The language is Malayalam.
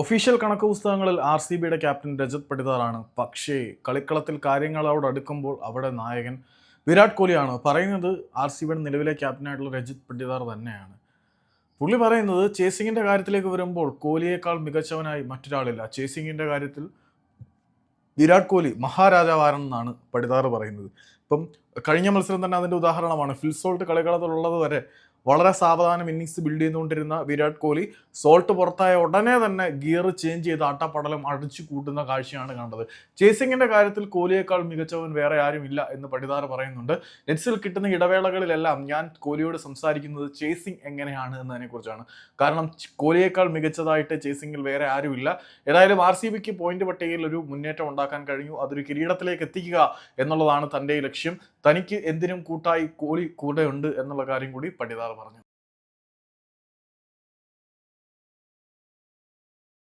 ഒഫീഷ്യൽ കണക്ക് പുസ്തകങ്ങളിൽ ആർ സി ബിയുടെ ക്യാപ്റ്റൻ രജത് പടിദാറാണ് പക്ഷേ കളിക്കളത്തിൽ കാര്യങ്ങൾ കാര്യങ്ങളോട് അടുക്കുമ്പോൾ അവിടെ നായകൻ വിരാട് കോഹ്ലിയാണ് പറയുന്നത് ആർ സി ബിയുടെ നിലവിലെ ക്യാപ്റ്റനായിട്ടുള്ള രജിത് പടിദാർ തന്നെയാണ്. പുള്ളി പറയുന്നത് ചേസിങ്ങിന്റെ കാര്യത്തിലേക്ക് വരുമ്പോൾ കോഹ്ലിയേക്കാൾ മികച്ചവനായി മറ്റൊരാളില്ല. ചേസിങ്ങിന്റെ കാര്യത്തിൽ വിരാട് കോഹ്ലി മഹാരാജാവാരെന്നാണ് പടിദാർ പറയുന്നത്. ഇപ്പം കഴിഞ്ഞ മത്സരം തന്നെ അതിന്റെ ഉദാഹരണമാണ്. ഫിൽസോൾട്ട് കളികളത്തിലുള്ളത് വരെ വളരെ സാവധാനം ഇന്നിങ്സ് ബിൽഡ് ചെയ്തുകൊണ്ടിരുന്ന വിരാട് കോഹ്ലി സോൾട്ട് പുറത്തായ ഉടനെ തന്നെ ഗിയർ ചേഞ്ച് ചെയ്ത് ആട്ടപ്പടലം അടിച്ചു കൂട്ടുന്ന കാഴ്ചയാണ് കണ്ടത്. ചേസിങ്ങിന്റെ കാര്യത്തിൽ കോഹ്ലിയേക്കാൾ മികച്ചവൻ വേറെ ആരും ഇല്ല എന്ന് പഠിതാർ പറയുന്നുണ്ട്. നെറ്റ്സിൽ കിട്ടുന്ന ഇടവേളകളിലെല്ലാം ഞാൻ കോഹ്ലിയോട് സംസാരിക്കുന്നത് ചേസിങ് എങ്ങനെയാണ് എന്നതിനെ കുറിച്ചാണ് കാരണം കോഹ്ലിയേക്കാൾ മികച്ചതായിട്ട് ചേസിങ്ങിൽ വേറെ ആരുമില്ല. ഏതായാലും ആർ സി ബിക്ക് പോയിന്റ് പട്ടികയിൽ ഒരു മുന്നേറ്റം ഉണ്ടാക്കാൻ കഴിഞ്ഞു. അതൊരു കിരീടത്തിലേക്ക് എത്തിക്കുക എന്നുള്ളതാണ് തന്റെ ലക്ഷ്യം. തനിക്ക് എന്തിനും കൂട്ടായി കോഹ്ലി കൂടെയുണ്ട് എന്നുള്ള കാര്യം കൂടി പണ്ഡിതാർ പറഞ്ഞു.